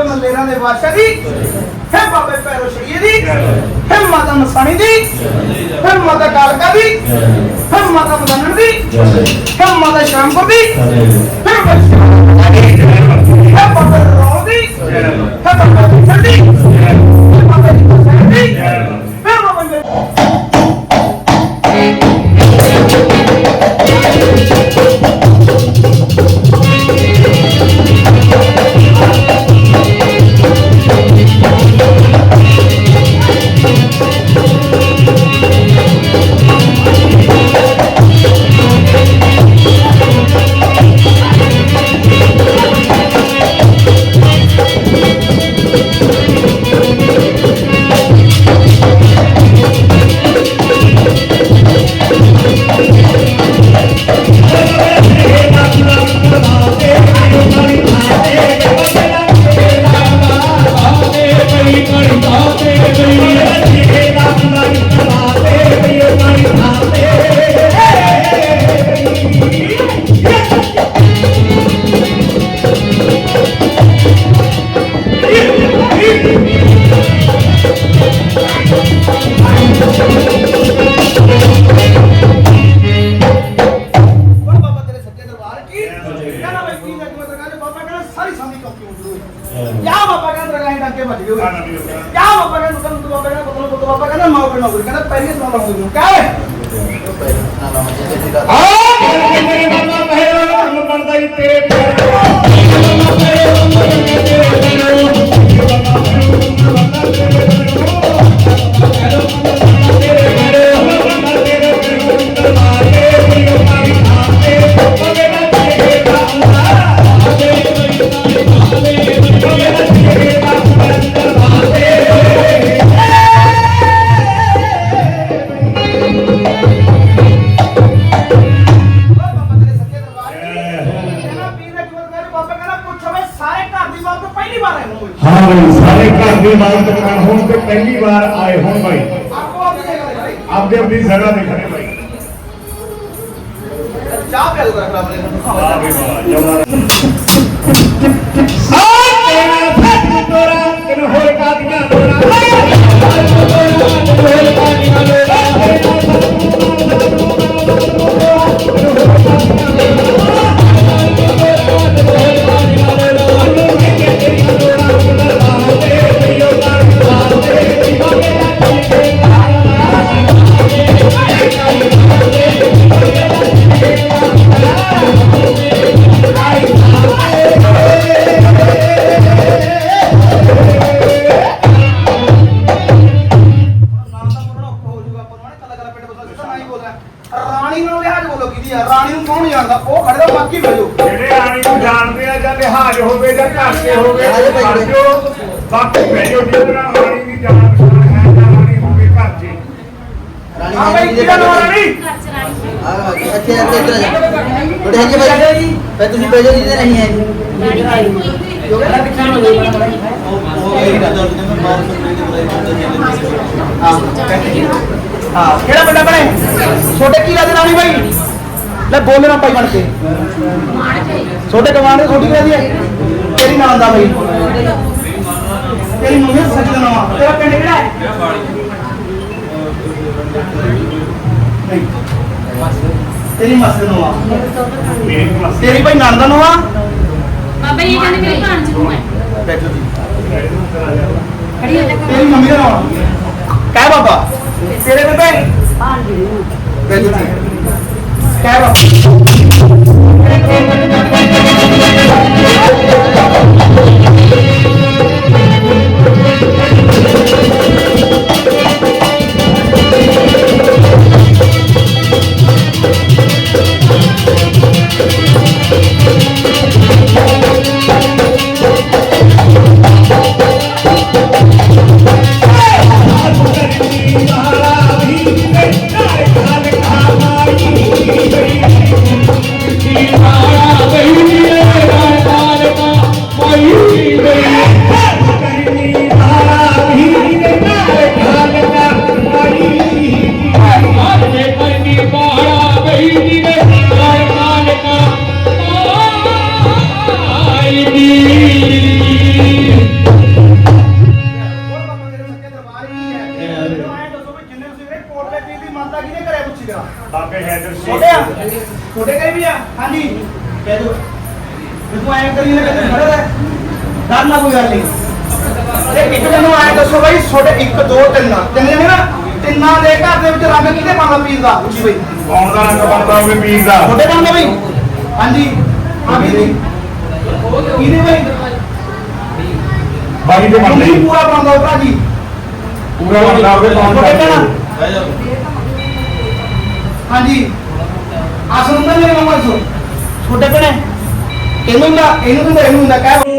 ਬਾਬੇ ਮੱਲੇਰਾਂ ਦੇ ਬਾਦਸ਼ਾਹ ਦੀ ਹੈ ਬਾਬੇ ਪੈਰੋ ਸ਼ਰੀਏ ਦੀ ਹੈ ਮਾਤਾ ਮਸਾਣੀ ਦੀ ਹੈ ਮਾਤਾ ਕਾਲਕਾ ਦੀ ਹੈ ਮਾਤਾ ਮਦਨਣ ਦੀ ਹੈ ਮਾਤਾ ਸ਼ਾਮਪੁਰ ਦੀ ਤੁਸੀਂ ਬੈਜੋ ਜਿਹਦੇ ਨਹੀਂ। ਹੈ ਛੋਟੇ ਕੀ ਲੱਗਦਾ ਨਹੀਂ ਭਾਈ ਲੈ ਬੋਲ ਨਾ ਭਾਈ ਬਣ ਕੇ। ਛੋਟੇ ਕਮਾਂਡ ਛੋਟੀ ਕਿਹੜਾ ਹੈ। ਤੇਰੀ ਨਾਮ ਦਾ ਭਾਈ ਤੇਰੀ ਮੰਮੀ ਸੱਚ ਦਾ ਨਾਮ। ਤੇਰਾ ਪਿੰਡ ਕਿਹੜਾ ਹੈ? ਨਹੀਂ। ਤੇਰੀ ਮਾਸੀ ਨੂੰ ਆ ਮੇਰੀ ਮਾਸੀ ਤੇਰੀ ਭਾਈ ਨੰਦ ਨੂੰ ਆ ਬਾਬਾ ਜੀ ਕਹਿੰਦੇ ਮੇਰੀ ਭਾਣ ਜੀ ਨੂੰ ਹੈ। ਬੈਠੋ ਜੀ। ਖੜੀ ਹੋ ਜਾ। ਤੇਰੀ ਮੰਮੀ ਦਾ ਨਾਮ ਕਹਿ ਬਾਬਾ। ਤੇਰੇ ਬੇਬੇ ਭਾਣ ਜੀ ਬੈਠੋ ਜੀ। ਕਹਿ ਬਾਬਾ। ਦੋ ਤੂੰ ਐਂ ਕਰੀ ਨਾ ਕਹਿੰਦੇ ਖੜਾ ਰਹਿ। ਡਰ ਨਾ ਕੋਈ ਗੱਲ ਨਹੀਂ ਤੇ ਇੱਕ ਮੈਨੂੰ ਐਂ ਦੱਸੋ ਬਈ ਛੋਟੇ 1 2 3 ਤਿੰਨ ਜਣੇ ਨਾ ਤਿੰਨਾਂ ਦੇ ਘਰ ਦੇ ਵਿੱਚ ਰੰਗ ਕਿਹਦੇ ਪਾਣਾ ਪੀਸ ਦਾ? ਪੁੱਛੀ ਬਈ। ਕੌਣ ਦਾ ਰੰਗ ਬਣਦਾ ਹੋਵੇ ਪੀਰ ਦਾ? ਛੋਟੇ ਬਣਦਾ ਬਈ। ਹਾਂਜੀ। ਹਾਂ ਵੀ ਕਿਹਦੇ ਬਈ? ਬਾਈ ਦੇ ਤੁਸੀਂ ਹੀ। ਪੂਰਾ ਬਣਦਾ ਭਰਾ ਜੀ ਪੂਰਾ ਬਣਦਾ ਹੋਵੇ ਦਾ ਜਾਓ ਹਾਂਜੀ। ਆਸਨ ਹੁੰਦਾ ਮੇਰੇ ਨਾਮ ਸੋ ਛੋਟੇ ਭੈਣੇ ਇਹਨੂੰ ਹੁੰਦਾ ਇਹਨੂੰ ਹੁੰਦਾ ਇਹਨੂੰ ਹੁੰਦਾ ਕਹਿ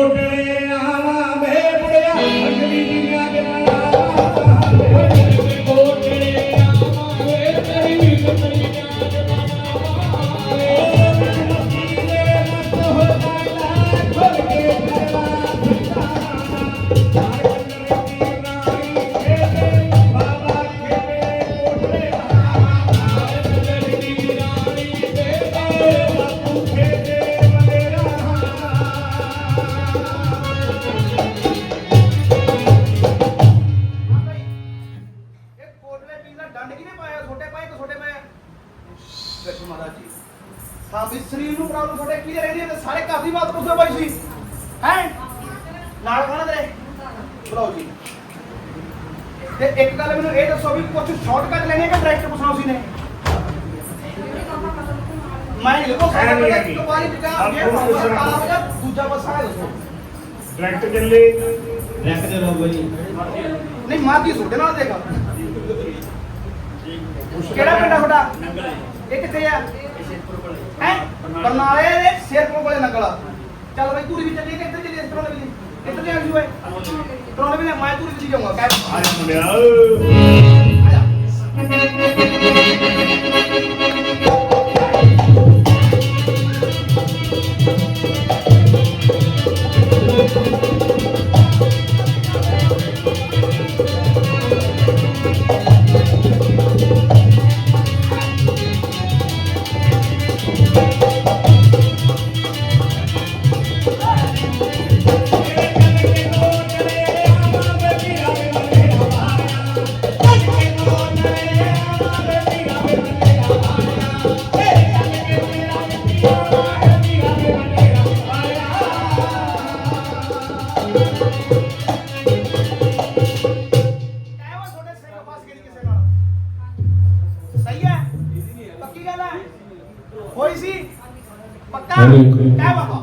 ਬਰਨਾਲੇ ਦੇ ਸ਼ੇਰਪੁਰ ਕੋਲੇ ਨੰਗਲਾ ਚੱਲ ਬਈ ਪੂਰੀ ਵੀ ਚੱਲੀਏ ਕਿ ਇੱਧਰ ਚੱਲੀਏ ਇਸ ਤਰ੍ਹਾਂ ਵੀ ਇੱਧਰ ਲੈ ਆਜੂ ਏ ਤਰ੍ਹਾਂ ਵੀ ਮੈਂ ਪੂਰੀ ਵਿੱਚ ਜਾਊਂਗਾ ਕਹਿ ਆ ਜਾ ਮੁੰਡਿਆ ਆ ਜਾ ਪੱਕਾ ਕਹਿ ਬਾਬਾ ਕਹਿ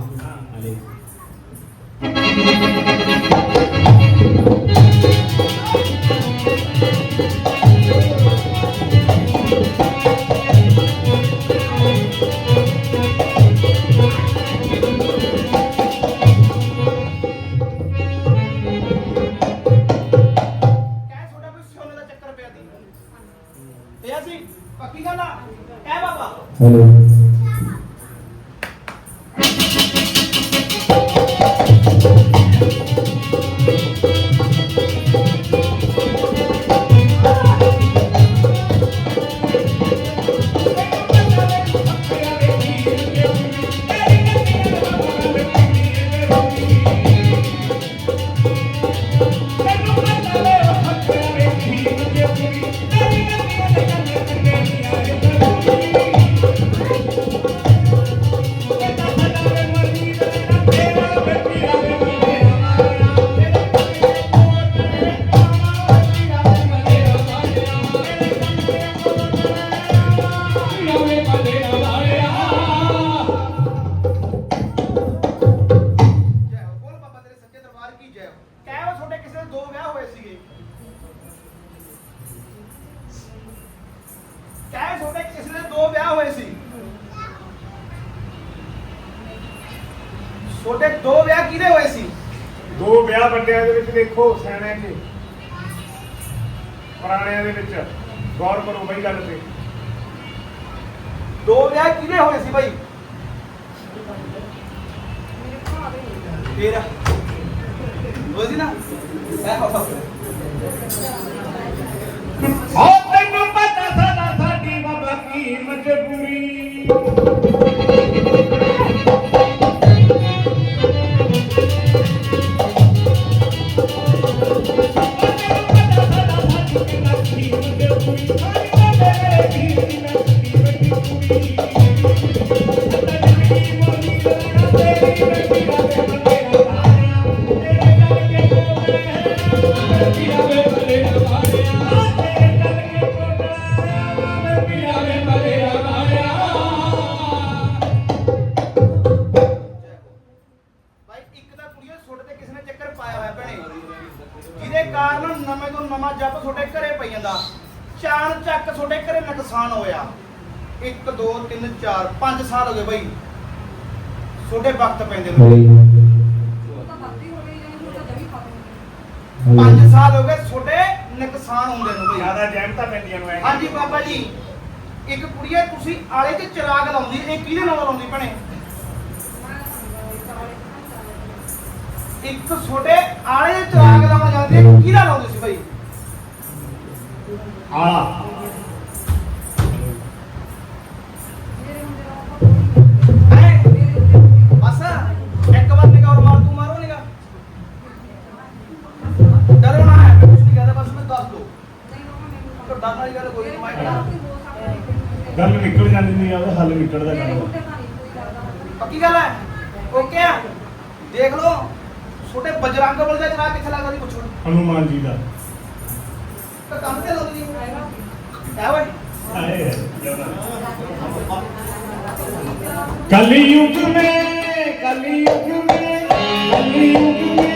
ਵਿੱਚ ਦੇਖੋ ਸਿਆਣਿਆਂ 'ਚ। ਪੁਰਾਣਿਆਂ ਦੇ ਵਿੱਚ। ਗੌਰ ਕਰੋ ਬਈ ਗੱਲ ਤੇ। ਦੋ ਵਿਆਹ ਕਿਹਦੇ ਹੋਏ ਸੀ ਭਾਈ ਤੇਰਾ। ਸੀ ਨਾ? ਓ ਤੈਨੂੰ ਪਤਾ ਸਾਡਾ ਸਾਡੀ ਬਾਬਾ ਕੀ ਮਜਬੂਰੀ। ਨੁਕਸਾਨ ਹੋਇਆ। 1 2 3 4 5 ਸਾਲ ਹੋ ਗਏ ਬਾਈ। ਛੋਟੇ ਵਕਤ ਪੈਂਦੇ ਨੂੰ ਪੰਜ ਸਾਲ ਹੋ ਗਏ ਛੋਟੇ ਨੁਕਸਾਨ ਹੁੰਦੇ ਨੂੰ ਬਈ। ਜ਼ਿਆਦਾ ਜੈਮਤਾ ਪੈਂਦੀਆਂ ਨੂੰ ਐ। ਹਾਂਜੀ ਬਾਬਾ ਜੀ ਇੱਕ ਕੁੜੀਏ ਤੁਸੀਂ ਆਲੇ ਤੇ ਚਿਰਾਗ ਲਾਉਂਦੀ ਇਹ ਕਿਹਦੇ ਨਾਲ ਲਾਉਂਦੀ ਭਣੇ? ਇੱਕ ਛੋਟੇ ਆਲੇ ਤੇ ਚਿਰਾਗ ਲਾਉਣ ਜਾਂਦੀ ਕਿਹਦਾ ਲਾਉਂਦੀ ਸੀ ਬਈ? ਆਲਾ ਕਰਨ ਵਾਲੀ ਗੱਲ ਕੋਈ ਨਹੀਂ ਮੈਂ ਗੱਲ ਨਿਕਲ ਜਾਂਦੀ ਨਹੀਂ ਆਵੇ ਹੱਲ ਨਿਕਲਦਾ ਨਹੀਂ। ਪੱਕੀ ਗੱਲ ਹੈ? ਓਕੇ ਆ? ਦੇਖ ਲਓ ਛੋਟੇ ਬਜਰੰਗ ਬਲ ਦਾ ਜਨਾਬ ਕਿੱਥੇ ਲੱਗਦਾ ਜੀ ਪੁੱਛੋ। ਹਨੂਮਾਨ ਜੀ ਦਾ। ਤਾਂ ਕੰਮ ਤੇ ਲੱਗਦੀ ਹੈ ਓਏ ਆਏ ਕਲਯੁਗ ਮੇ ਕਲਯੁਗ ਮੇ ਕਲਯੁਗ ਮੇ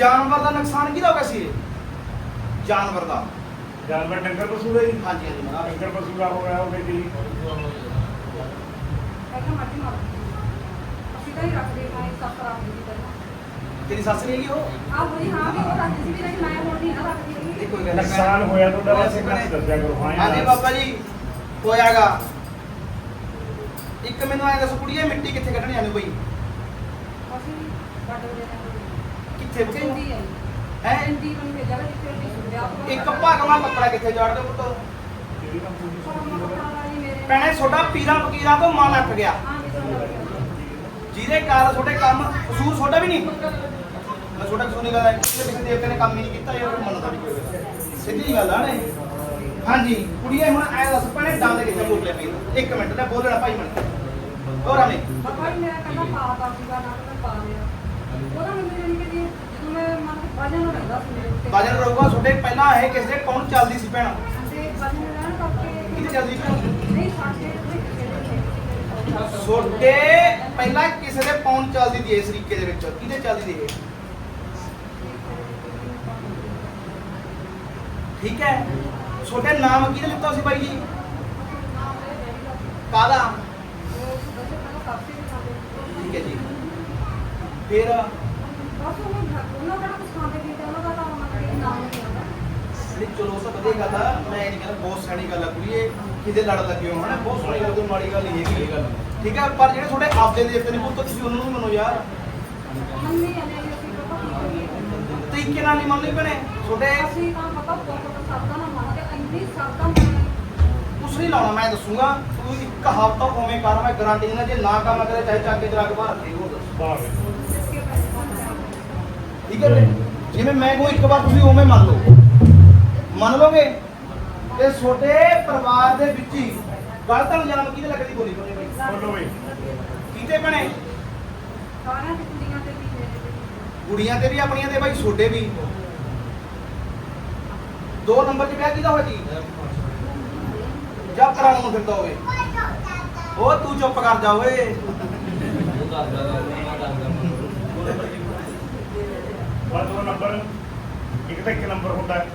ਜਾਨਵਰ ਦਾ ਨੁਕਸਾਨ ਕਿਹਦਾ ਹੋ ਗਿਆ ਸੀ ਇਹ? ਜਾਨਵਰ ਦਾ। ਜਾਨਵਰ ਡੰਗਰ ਪਸ਼ੂ ਦਾ ਹੀ। ਹਾਂਜੀ ਹਾਂਜੀ ਮਹਾਰਾਜ। ਡੰਗਰ ਪਸ਼ੂ ਦਾ ਹੋ ਗਿਆ ਹੋਵੇ ਜੀ ਤੇਰੀ ਸੱਸ ਨਹੀਂ ਹੈਗੀ ਉਹ? ਇਹ ਕੋਈ ਗੱਲ ਨਹੀਂ ਨੁਕਸਾਨ ਹੋਇਆ ਤੁਹਾਡਾ ਉਹ ਵੈਸੇ ਅਸੀਂ ਕਿਹਨਾਂ ਦੱਸਿਆ ਕਰੋ। ਹਾਂ ਹਾਂਜੀ ਬਾਬਾ ਜੀ ਹੋਇਆਗਾ। ਇੱਕ ਮੈਨੂੰ ਐ ਦੱਸੋ ਕੁੜੀਏ ਮਿੱਟੀ ਕਿੱਥੇ ਕੱਢਣੀ ਆਨੂੰ ਬਈ? ਕਿੱਥੇ ਬੁੱਕੋ ਹੈ। ਇੱਕ ਭਾਗਵਾ ਕੱਪੜਾ ਕਿੱਥੇ ਜੜ ਦੇ ਪੁੱਤ? ਭੈਣੇ ਤੁਹਾਡਾ ਪੀਰਾਂ ਫਕੀਰਾਂ ਤੋਂ ਮਨ ਅੱਕ ਗਿਆ। ਜਿਹਦੇ ਕਾਰਨ ਤੁਹਾਡੇ ਕੰਮ ਕਸੂਰ ਤੁਹਾਡਾ ਵੀ ਨਹੀਂ? ਮੈਂ ਤੁਹਾਡਾ ਕਸੂਰ ਨਹੀਂ ਕਰਦਾ। ਕਿਸੇ ਕਿਸੇ ਦੇਵਤੇ ਨੇ ਕੰਮ ਹੀ ਨਹੀਂ ਕੀਤਾ ਇਹ ਮੰਨਦਾ ਨਹੀਂ ਕੋਈ। ਸਿੱਧੀ ਗੱਲ ਆ ਨੇ ਹਾਂਜੀ ਕੁੜੀਏ ਹੁਣ ਐ ਦੱਸ ਭੈਣੇ ਦੰਦ ਕਿੱਥੇ ਬੋਲੇ ਪਈ ਇੱਕ ਮਿੰਟ ਲੈ ਬੋਲਣਾ ਭਾਈ ਮਨ। ਹੋਰ ਆਨੇ ਵਜਨ ਰਹੂਗਾ ਤੁਹਾਡੇ ਪਹਿਲਾਂ ਇਹ ਕਿਸੇ ਦੇ ਕੌਣ ਚੱਲਦੀ ਸੀ ਭੈਣਾ? ਕਿਹਦੇ ਚੱਲਦੀ ਸੀ ਛੋਟੇ ਪਹਿਲਾਂ ਕਿਸੇ ਦੇ ਪੌਣ ਚੱਲਦੀ ਸੀ ਇਸ ਤਰੀਕੇ ਦੇ ਵਿੱਚ? ਕਿਹਦੇ ਚੱਲਦੀ ਸੀ ਇਹ? ਠੀਕ ਹੈ। ਛੋਟੇ ਨਾਮ ਕਿਹਦੇ ਲਿੱਤਾ ਸੀ ਬਾਈ ਜੀ? ਕਾਦਾ ਠੀਕ ਹੈ ਜੀ। ਫਿਰ? ਨਹੀਂ ਚਲੋ ਤਾਂ ਵਧੀਆ ਗੱਲ ਆ ਮੈਂ ਇਹ ਨਹੀਂ ਕਹਿੰਦਾ ਬਹੁਤ ਸਿਆਣੀ ਗੱਲ ਆ ਕੁੜੀ ਇਹ ਕਿਤੇ ਲੜ ਲੱਗੇ ਹੋ ਹਨਾ ਬਹੁਤ ਸੋਹਣੀ ਗੱਲ ਕੋਈ ਮਾੜੀ ਗੱਲ ਨਹੀਂ ਹੈਗੀ। ਇਹ ਗੱਲ ਠੀਕ ਹੈ ਪਰ ਜਿਹੜੇ ਤੁਹਾਡੇ ਆਪਦੇ ਦੇਵਤੇ ਨੇ ਪੁੱਤ ਤੁਸੀਂ ਉਹਨਾਂ ਨੂੰ ਵੀ ਮੰਨੋ ਯਾਰ। ਤਰੀਕੇ ਨਾਲ ਨਹੀਂ ਮੰਨਦੇ ਭੈਣੇ ਤੁਹਾਡੇ ਕੁਛ ਨਹੀਂ ਲਾਉਣਾ ਮੈਂ ਦੱਸੂਗਾ ਤੂੰ ਇੱਕ ਹਫ਼ਤਾ ਉਵੇਂ ਕਰ ਮੈਂ ਗਾਰੰਟੀ ਦਿੰਦਾ ਜੇ ਨਾ ਕੰਮ ਕਰੇ ਚਾਹੇ ਚੱਕ ਕੇ ਜਰਾ ਕੇ ਬਾਹਰ ਦੇ ਉਹ ਦੱਸ ਠੀਕ ਹੈ? ਜਿਵੇਂ ਮੈਂ ਕੋਈ ਇੱਕ ਵਾਰ ਤੁਸੀਂ ਉਵੇਂ ਮੰਨ ਲਓ। ਮੰਨ ਲਓਗੇ? ਤੇ ਛੋਟੇ ਪਰਿਵਾਰ ਦੇ ਵਿੱਚ ਹੀ ਗਲਤ ਇਲਜ਼ਾਮ ਕਿਹਦੇ ਲੱਗਦੀ ਬੋਲੀ? ਬੋਲੀ ਬਾਈ ਬੋਲੋ ਬਈ ਕਿਤੇ ਬਣੇ ਕੁੜੀਆਂ ਤੇ ਵੀ ਆਪਣੀਆਂ ਤੇ ਬਾਈ ਛੋਟੇ ਵੀ। ਦੋ ਨੰਬਰ 'ਚ ਵਿਆਹ ਕਿਹਦਾ ਹੋਇਆ ਜੀ ਜਦ ਕਰਾਉਣ ਨੂੰ ਫਿਰਦਾ ਹੋਵੇ ਉਹ ਤੂੰ ਚੁੱਪ ਕਰ ਜਾ ਓਏ। ਬਸ ਉਹ ਨੰਬਰ। ਇੱਕ ਤਾਂ ਇੱਕ ਨੰਬਰ ਹੁੰਦਾ। ਹੈ।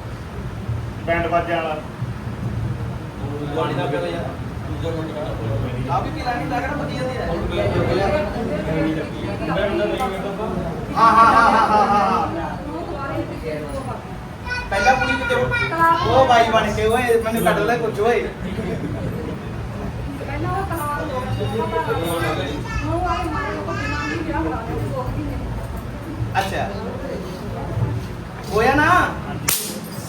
ਬੈਂਡ ਬਾਜਿਆਂ ਵਾਲਾ। ਆ ਵੀ ਪੀਲਾ ਨਹੀਂ ਲੱਗਣਾ ਵਧੀਆ ਦੀ ਹੈ, ਹਾਂ ਹਾਂ ਹਾਂ ਹਾਂ ਹਾਂ ਹਾਂ। ਪਹਿਲਾਂ ਕੁੜੀ ਕਿਤੇ ਉਹ ਬਾਈ ਬਣ ਕੇ, ਓਏ, ਮੈਨੂੰ ਕੱਢ ਲੈ ਕੁਝ ਓਏ। ਪਹਿਲਾਂ ਉਹ ਕਰਾ ਉਹ ਆਏ ਮਾਰੇ ਉਹ ਜਨਾਨੀ ਵਿਆਹ ਕਰਾ ਲਿਆ ਅੱਛਾ। ਹੋਇਆ ਨਾ?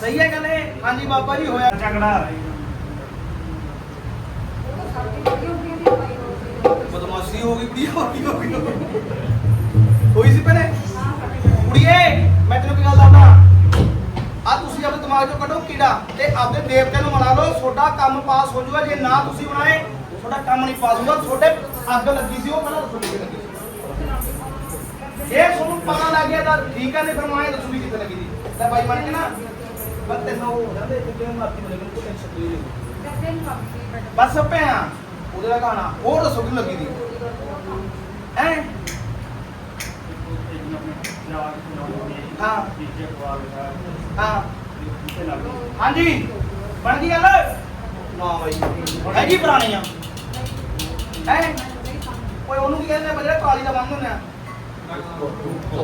ਸਹੀ ਹੈ ਗੱਲ ਇਹ? ਹਾਂਜੀ ਬਾਬਾ ਜੀ, ਹੋਇਆ ਝਗੜਾ। ਬਦਮਾਸ਼ੀ ਹੋ ਗਈ ਕੁੜੀ ਹੋ ਗਈ ਹੋ ਗਈ ਹੋਈ ਸੀ ਪਹਿਲੇ? ਕੁੜੀਏ, ਮੈਂ ਤੈਨੂੰ ਕੀ ਗੱਲ ਦੱਸਦਾ। ਆ ਤੁਸੀਂ ਆਪਣੇ ਦਿਮਾਗ ਚੋਂ ਕੱਢੋ ਕੀੜਾ ਤੇ ਆਪਦੇ ਦੇਵਤੇ ਨੂੰ ਮਨਾ ਲਓ। ਤੁਹਾਡਾ ਕੰਮ ਪਾਸ ਹੋ ਜਾਊਗਾ, ਜੇ ਨਾ ਤੁਸੀਂ ਬਣਾਏ, ਤੁਹਾਡਾ ਕੰਮ ਨਹੀਂ ਪਾਸ ਹੋਊਗਾ। ਤੁਹਾਡੇ ਅੱਗ ਲੱਗੀ ਸੀ, ਉਹ ਪਹਿਲਾਂ ਦੱਸੋ ਲੱਗੀ ਸੀ। ਜੇ ਤੁਹਾਨੂੰ ਪਤਾ ਲੱਗ ਗਿਆ ਤਾਂ ਠੀਕ ਹੈ ਨਹੀਂ ਫਿਰ ਮੈਂ ਦੱਸੂ ਵੀ ਕਿੱਥੇ ਲੱਗੀ ਸੀ। ਲੈ ਬਾਈ ਬਣ ਕੇ ਨਾ। ਬਸ ਤੈਨੂੰ ਹੋ ਜਾਂਦੇ ਕਿਤੇ ਮਾਰਤੀ ਮਿਲੇ ਕੋਈ ਟੈਨਸ਼ਨ ਨਹੀਂ ਲਈ ਦਿਨ ਕਰਦੀ ਬੈਠ ਬਸ ਪਿਆ ਉਹਦੇ ਦਾ ਗਾਣਾ ਹੋਰ ਦੱਸੋ ਕਿਉਂ ਲੱਗੀ ਦੀ ਹੈ ਹਾਂ ਹਾਂ ਹਾਂਜੀ ਬਣ ਗਈ ਗੱਲ ਨਾ ਬਾਈ ਹੈਗੀ ਪੁਰਾਣੀ ਆ ਹੈ ਓਏ ਉਹਨੂੰ ਕੀ ਕਹਿੰਦੇ ਆ ਜਿਹੜਾ ਕਾਲੀ ਦਾ ਬੰਦ ਹੁੰਦੇ ਆ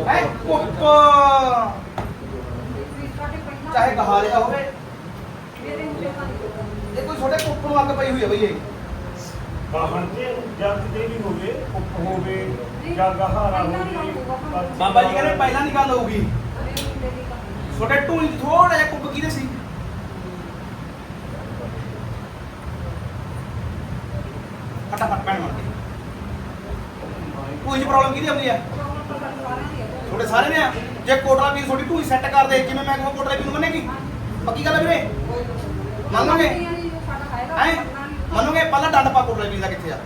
ਹੈ ਕੁੱਪ ਚਾਹੇ ਗਹਾਰੇ ਦਾ ਹੋਵੇ। ਇਹ ਕੋਈ ਛੋਟੇ ਕੁੱਪ ਨੂੰ ਅੱਗ ਪਈ ਹੋਈ ਹੈ ਬਈ ਇਹ? ਬਾਹਰ ਤੇ ਜਦ ਦੇ ਵੀ ਹੋਵੇ ਉੱਪ ਹੋਵੇ ਜਾਂ ਗਹਾਰਾ ਹੋਵੇ ਬਾਬਾ ਜੀ ਕਹਿੰਦੇ ਪਹਿਲਾਂ ਦੀ ਗੱਲ ਹੋਊਗੀ। ਛੋਟੇ ਢੂਈ ਥੋੜਾ ਜਿਹਾ ਕੁੱਪ ਕਿਹਦੇ ਸੀ? ਫਟਾਫਟ ਪੈਣ ਮਾਰ ਕੇ। ਕੋਈ ਪ੍ਰੋਬਲਮ ਕਿਹਦੀ ਆਉਂਦੀ ਹੈ। ਤੁਹਾਡੇ ਸਾਰੇ ਨੇ ਆ? ਜੇ ਕੋਟਰਾ ਵੀ ਤੁਹਾਡੀ ਢੂਈ ਸੈੱਟ ਕਰ ਦੇ ਜਿਵੇਂ ਮੈਂ ਕਹਾਂ ਕੋਟਰਾ ਵੀ ਨੂੰ ਮੰਨੇਗੀ? ਪੱਕੀ ਗੱਲ ਹੈ ਵੀਰੇ? ਮੰਨ ਲਓਗੇ? ਸਾਡਾ ਹੈਗਾ ਹੈ। ਮੰਨੋਗੇ? ਪਹਿਲਾਂ ਡੰਡ ਪਾ ਕੋਟਰਾ ਵੀ ਦਾ ਕਿੱਥੇ ਆ।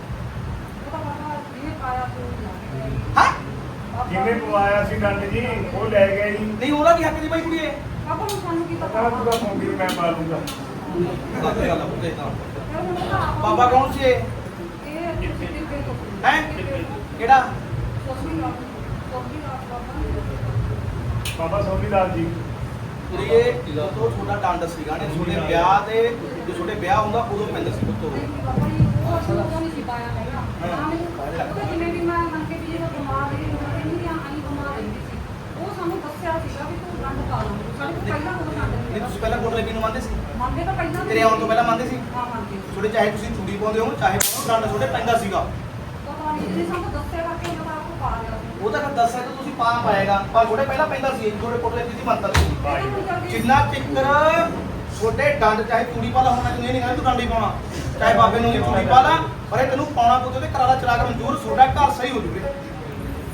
ਹਾਂ? ਜਿਵੇਂ ਪਵਾਇਆ ਸੀ ਡੰਡ ਜੀ ਉਹ ਲੈ ਗਿਆ ਜੀ। ਨਹੀਂ ਉਹਦਾ ਕੀ ਹੱਕ ਦੀ ਬਾਈ ਕੁੜੀਏ? ਬਾਬਾ ਨੂੰ ਸਾਨੂੰ ਕੀ ਪਤਾ ਪਤਾ ਪੂਰਾ ਫੋਂਗੀ ਮੈਂ ਕੌਣ ਸੀ ਇਹ? ਹੈਂ? ਕਿਹੜਾ? ਬਾਬਾ ਬਾਬਾ ਸੋਮੀ ਲਾਲ ਜੀ। ਕੁੜੀਏ ਜਦੋਂ ਤੁਹਾਡਾ ਡੰਡ ਸੀਗਾ ਨੇ ਤੁਹਾਡੇ ਵਿਆਹ ਤੇ ਜੇ ਤੁਹਾਡੇ ਵਿਆਹ ਹੁੰਦਾ ਉਦੋਂ ਪੈਂਦਾ ਸੀ ਪੁੱਤੋ ਨਹੀਂ ਉਦੋਂ ਤੁਸੀਂ ਪਹਿਲਾਂ ਕੋਟਲੇ ਵੀ ਨੂੰ ਮੰਨਦੇ ਸੀ? ਮੰਨਦੇ ਤਾਂ ਪਹਿਲਾਂ ਤੇਰੇ ਆਉਣ ਤੋਂ ਪਹਿਲਾਂ ਮੰਨਦੇ ਸੀ? ਹਾਂ ਮੰਨਦੇ ਤੁਹਾਡੇ ਚਾਹੇ ਤੁਸੀਂ ਚੂੜੀ ਪਾਉਂਦੇ ਹੋ ਚਾਹੇ ਪਾਉਂਦੇ ਡੰਡ ਤੁਹਾਡੇ ਪੈਂਦਾ ਸੀਗਾ। ਉਹ ਤਾਂ ਫਿਰ ਦੱਸ ਸਕਦਾ ਤੁਸੀਂ ਪਾ ਪਾਏਗਾ। ਪਰ ਤੁਹਾਡੇ ਪਹਿਲਾਂ ਪੈਂਦਾ ਸੀ ਤੁਹਾਡੇ ਕੋਟਲੇ ਦੀ ਮੰਨਤਾ ਸੀ ਜਿੰਨਾ ਚਿੱਕਰ ਛੋਟੇ ਡੰਡ ਚਾਹੇ ਚੂੜੀ ਪਾਲਾ ਹੋਣਾ ਚਾਹੀਦਾ ਨਹੀਂ ਕਹਿੰਦਾ ਤੂੰ ਡੰਡ ਪਾਉਣਾ। ਚਾਹੇ ਬਾਬੇ ਨੂੰ ਚੂੜੀ ਪਾਲਾ ਪਰ ਇਹ ਤੈਨੂੰ ਪਾਉਣਾ ਪੁੱਤ ਤੇ ਕਰਾਲਾ ਚਲਾ ਕੇ ਮਨਜ਼ੂਰ ਤੁਹਾਡਾ ਘਰ ਸਹੀ ਹੋ ਜੂਗੇ।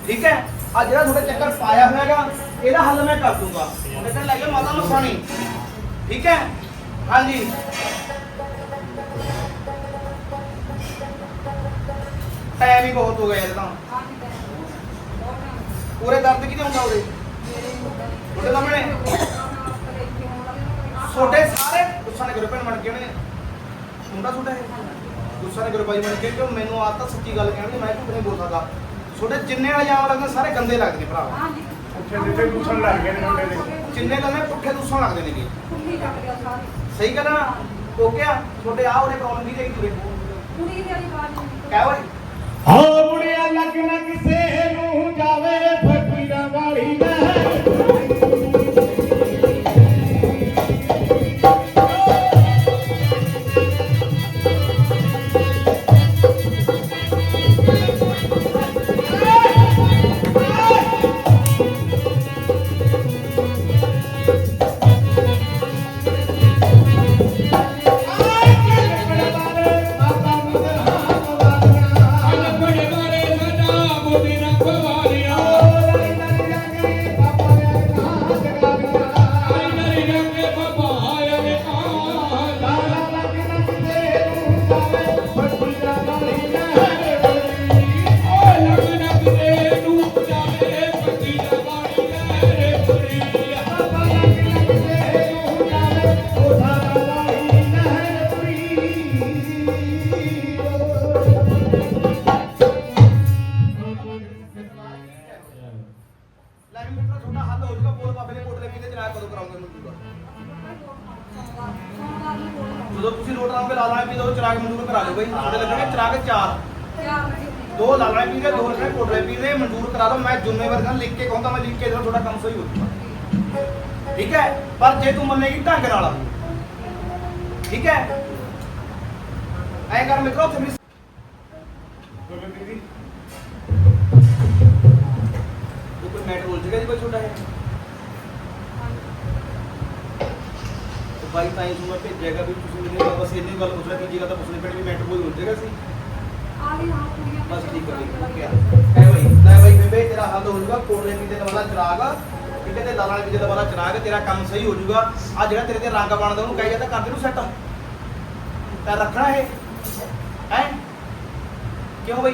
ਠੀਕ ਹੈ? ਆ ਜਿਹੜਾ ਤੁਹਾਡੇ ਚੱਕਰ ਪਾਇਆ ਹੋਇਆਗਾ ਇਹਦਾ ਹੱਲ ਮੈਂ ਕਰ ਦੂੰਗਾ। ਉਹਦੇ ਤੇ ਲੈ ਕੇ ਮਾਤਾ ਨੂੰ ਸਾਣੀ ਠੀਕ ਹੈ? ਹਾਂਜੀ। ਟਾਈਮ ਹੀ ਬਹੁਤ ਹੋ ਗਿਆ ਤਾਂ ਟਾਈਮ ਪੂਰੇ ਦਰਦ ਕਿਤੇ ਹੁੰਦਾ ਉਹਦੇ? ਮੇਰੇ ਤੁਹਾਡੇ ਸਾਹਮਣੇ? ਛੋਟੇ ਸਾਰੇ? ਗੁੱਸਾ ਨਾ ਕਰੋ ਭੈਣ ਬਣ ਕੇ ਉਹਨੇ। ਮੁੰਡਾ ਛੋਟਾ ਹੈ ਗੁੱਸਾ ਨਾ ਕਰੋ ਭਾਈ ਬਣ ਕੇ ਕਿਉਂ? ਮੈਨੂੰ ਆਦਤ ਤਾਂ ਸੱਚੀ ਗੱਲ ਕਹਿਣ ਮੈਂ ਝੂਠ ਨਹੀਂ ਬੋਲ ਸਕਦਾ ਛੋਟੇ ਜਿੰਨੇ ਇਲਜ਼ਾਮ ਲੱਗਦੇ ਸਾਰੇ ਗੰਦੇ ਲੱਗਦੇ ਨੇ ਭਰਾ। ਉੱਥੇ ਜਿੱਥੇ ਦੂਸਣ ਲੱਗ ਗਏ ਨੇ ਮੁੰਡੇ ਦੇ। ਜਿੰਨੇ ਲੱਗਦੇ ਪੁੱਠੇ ਦੁੱਸਣ ਲੱਗਦੇ ਨੇਗੇ ਕੁੜੀ ਕੱਟ ਗਿਆ ਸਾਰੀ। ਸਹੀ ਗੱਲ ਆ ਨਾ? ਓਕਿਆ ਛੋਟੇ ਆ ਉਹਨੇ ਪ੍ਰੋਬਲਮ ਕੀ ਰਹੀ ਤੁਰੇ ਕੁੜੀ ਦੀ ਵਾਲੀ ਬਾਤ ਨਹੀਂ ਕਹਿ ਓਏ ਹੋ ਮੁੜਿਆ ਲੱਗਣਾ ਸੇ ਨੂੰ ਜਾਵੇ ਫਕੀਰਾਂ ਵਾਲੀ ਮਹਿਰ ਮੰਨੇਗੀ ਢੰਗ ਨਾਲ। ਠੀਕ ਹੈ? ਐਂ ਕਰ ਮਿੱਤਰੋ ਉੱਥੇ ਮੇਰੀ ਬੋਲੋ ਉਹ ਕੋਈ ਮੈਟਰ ਉਲਝ ਗਿਆ ਜੀ ਕੋਈ ਛੋਟਾ ਹੈ ਤੇ ਬਾਈ ਤਾਂ ਹੀ ਮੈਂ ਭੇਜਿਆਗਾ ਵੀ ਤੁਸੀਂ ਮੈਨੂੰ ਬਸ ਇੰਨੀ ਗੱਲ ਪੁੱਛਣਾ ਕਿ ਜੀਗਾ ਤਾਂ ਪੁੱਛਣੀ ਪੈਣੀ ਵੀ ਮੈਟਰ ਕੋਈ ਉਲਝ ਗਿਆ ਸੀ। ਆ ਵੀ ਹਾਂ ਕੁੜੀਆਂ ਬਸ ਠੀਕ ਹੈ ਹੈ ਐ ਬਾਈ ਲੈ ਬਾਈ ਬੇਬੇ ਤੇਰਾ ਹੱਲ ਹੋ ਜਾਊਗਾ ਕੋਲੇ ਵੀ ਤੇ ਵਾਲਾ ਚਿਰਾਗ ਠੀਕ ਹੈ ਤੇ ਲਾਲ ਵਾਲੇ ਵੀ ਤੇ ਵਾਲਾ ਚਿਰਾਗ ਤੇਰਾ ਕੰਮ ਸਹੀ ਹੋ ਜਾਊਗਾ। ਆ ਜਿਹੜਾ ਤੇਰੇ ਤੇ ਰੰਗ ਬਣਦਾ ਉਹਨੂੰ ਕਹੀ ਜਾਂਦਾ ਕਰ ਦੇ ਨੂੰ ਸੈੱਟ ਤਾਂ ਰੱਖਣਾ ਇਹ। ਹੈ? ਕਿਉਂ ਬਾਈ?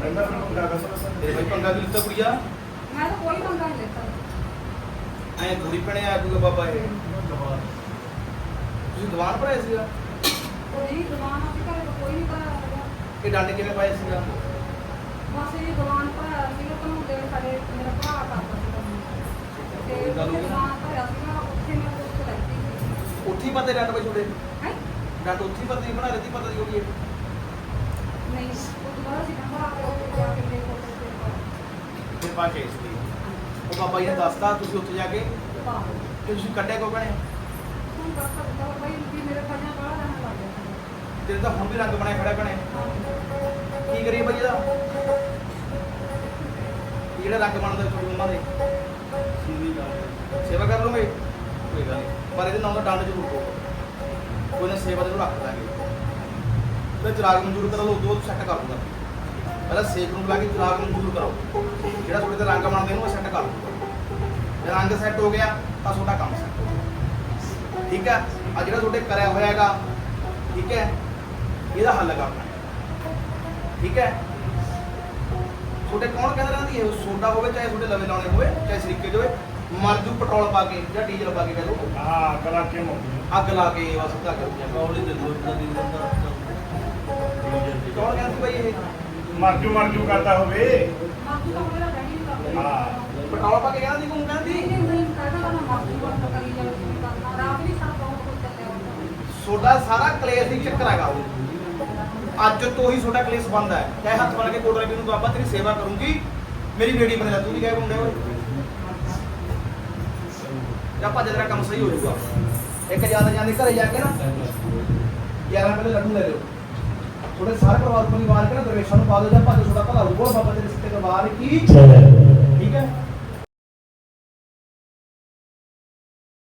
ਪਹਿਲਾਂ ਮੈਨੂੰ ਪੰਗਾ ਦੱਸੋ ਬਾਈ ਪੰਗਾ ਵੀ ਲਿੱਤਾ ਕੁੜੀਆ? ਮੈਂ ਤਾਂ ਕੋਈ ਪੰਗਾ ਨਹੀਂ ਲੈਤਾ। ਐ ਥੋੜੀ ਪਣੇ ਆ ਜੂਗਾ ਬਾਬਾ ਇਹ। ਤੁਸੀਂ ਦੀਵਾਨ ਭਰਾਇਆ ਸੀਗਾ? ਕੋਈ ਦੁਕਾਨ ਅਸੀਂ ਘਰੇ ਕੋਈ ਨਹੀਂ ਪਾਇਆ। ਕਿ ਡੰਡ ਕਿਵੇਂ ਪਾਇਆ ਸੀਗਾ? ਬਸ ਇਹ ਦੁਕਾਨ ਪਾਇਆ ਸੀਗਾ ਬਣਾਉਂਦੇ ਹੋਏ ਸਾਡੇ ਮੇਰਾ ਭਰਾ ਕਰਦਾ ਸੀਗਾ ਤੇ ਗੱਲ ਹੋ ਗਈ। ਦੁਕਾਨ ਪਾਇਆ ਸੀਗਾ ਉੱਥੇ ਮੈਂ ਕੁਝ ਲੈਤੀ ਸੀ। ਉੱਥੇ ਹੀ ਪਤਾ ਡੰਡ ਬਾਈ ਛੋੜੇ ਹੈ? ਡੰਡ ਉੱਥੇ ਹੀ ਪਤਾ ਨਹੀਂ ਬਣਾ ਰਹੀ ਪਤਾ ਨਹੀਂ ਹੋਣੀ। ਨਹੀਂ ਉਹ ਦੁਬਾਰਾ ਸੀ ਕੇ ਉੱਥੇ ਜਾ ਕੇ ਤੇ ਫਿਰ ਪਾ ਕੇ ਸੀ। ਉਹ ਬਾਬਾ ਜੀ ਨੇ ਦੱਸਤਾ ਤੁਸੀਂ ਉੱਥੇ ਜਾ ਕੇ। ਕਿ ਤੁਸੀਂ ਕੱਢਿਆ ਕੋ ਬਣੇ ਹੁਣ ਦੱਸ ਸਕਦਾ ਬਾਈ ਵੀ ਮੇਰੇ ਫੜਿਆ ਬਾਹਰ ਰਹਿਣ ਲੱਗ ਗਿਆ ਤੇਰੇ ਤਾਂ ਹੁਣ ਵੀ ਰੰਗ ਬਣਿਆ ਖੜਾ ਬਣੇ ਕੀ ਕਰੀਏ ਬਾਈ ਇਹਦਾ? ਇਹ ਜਿਹੜਾ ਰੰਗ ਬਣਦਾ ਤੁਹਾਡੀ ਮੰਮਾ ਦੇ। ਸੇਵਾ ਕਰ ਲਓਗੇ ਕੋਈ ਗੱਲ ਨਹੀਂ। ਪਰ ਇਹਦੇ ਨਾਲ ਦਾ ਡੰਡ ਜ਼ਰੂਰ ਪਾਓ ਕੋਈ ਨਾ ਸੇਵਾ ਦੇ ਨੂੰ ਰੱਖ ਦਾਂਗੇ। ਤੇ ਚਿਰਾਗ ਮਨਜ਼ੂਰ ਕਰੋ, ਉਹ ਦੋ ਸੈੱਟ ਕਰ ਦੂੰਗਾ। ਪਹਿਲਾਂ ਸੇਕ ਨੂੰ ਬੁਲਾ ਕੇ ਚਿਰਾਗ ਮਨਜ਼ੂਰ ਕਰਾਓ ਜਿਹੜਾ ਤੁਹਾਡੇ ਤੇ ਰੰਗ ਬਣਦੇ ਨੂੰ, ਉਹ ਸੈੱਟ ਕਰ ਦੂੰਗਾ। ਜੇ ਰੰਗ ਸੈੱਟ ਹੋ ਗਿਆ, ਤਾਂ ਤੁਹਾਡਾ ਕੰਮ ਸੈੱਟ ਠੀਕ ਹੈ? ਆ ਜਿਹੜਾ ਤੁਹਾਡੇ ਕਰਿਆ ਹੋਇਆ ਹੈਗਾ, ਠੀਕ ਹੈ? ਇਹਦਾ ਹੱਲ ਕਰਨਾ ਹੈ। ਠੀਕ ਹੈ? ਤੁਹਾਡੇ ਕੌਣ ਕਹਿੰਦਾ ਰਹਿੰਦੀ ਹੈ? ਸੋਡਾ ਹੋਵੇ ਚਾਹੇ ਤੁਹਾਡੇ ਲਵੇ ਲਾਉਣੇ ਹੋਵੇ ਚਾਹੇ ਸਰੀਕੇ ਦੇ ਹੋਵੇ ਮਰਜੂ ਪੈਟਰੋਲ ਪਾ ਕੇ ਜਾਂ ਡੀਜ਼ਲ ਪਾ ਕੇ ਕਹਿ ਲਓ। ਹਾਂ ਕੇ ਅੱਗ ਲਾ ਕੇ ਬਸ ਧੱਕ ਕੌਲੀ ਦੇ ਦੋ ਦਾ ਦਿਨ ਕੌਣ ਕਹਿੰਦੀ ਬਈ ਇਹ? ਮਰਜੂ ਮਰਜੂ ਕਰਦਾ ਹੋਵੇ। ਹਾਂ। ਪੈਟਰੋਲ ਪਾ ਕੇ ਕਹਿੰਦੀ ਕੌਣ ਕਹਿੰਦੀ? ਨਹੀਂ ਨਹੀਂ ਕਹਿੰਦਾ ਤਾਂ ਮਾਫੀ ਵਰਤ ਕਰੀ ਜਾਵੇ ਤੁਸੀਂ ਕਰਨਾ। ਰਾਤ ਵੀ ਸਾਡਾ ਬਹੁਤ ਕੁਝ ਚੱਲਿਆ ਹੁੰਦਾ ਤੁਹਾਡਾ ਸਾਰਾ ਕਲੇਸ਼ ਹੀ ਚੱਕਰ ਹੈਗਾ ਅੱਜ ਤੋਂ ਹੀ ਤੁਹਾਡਾ ਕਲੇਸ਼ ਬੰਦ ਹੈ। ਚਾਹੇ ਹੱਥ ਫੜ ਕੇ ਕੋਟਰ ਵੀ ਨੂੰ ਬਾਬਾ, ਤੇਰੀ ਸੇਵਾ ਕਰੂੰਗੀ। ਮੇਰੀ ਬੇੜੀ ਬਣੇ ਤੂੰ ਵੀ ਕਹਿ ਮੁੰਡੇ ਓਏ। ਜਾਂ ਭੱਜ ਤੇਰਾ ਕੰਮ ਸਹੀ ਹੋ ਜਾਊਗਾ। ਇੱਕ ਜ਼ਿਆਦਾ ਜਾਂਦੇ ਘਰੇ ਜਾ ਕੇ ਨਾ 11 ਪਹਿਲੇ ਲੱਡੂ ਲੈ ਲਿਓ। ਤੁਹਾਡੇ ਸਾਰੇ ਪਰਿਵਾਰ ਪਰਿਵਾਰ ਕੇ ਨਾ ਦਰਵੇਸ਼ਾਂ ਨੂੰ ਪਾ ਦਿਓ, ਜਾਂ ਭੱਜ ਤੁਹਾਡਾ ਭਲਾ ਹੋਊਗਾ। ਬਾਬਾ ਤੇਰੇ ਸਿੱਤੇ ਦਰਬਾਰ ਕੀ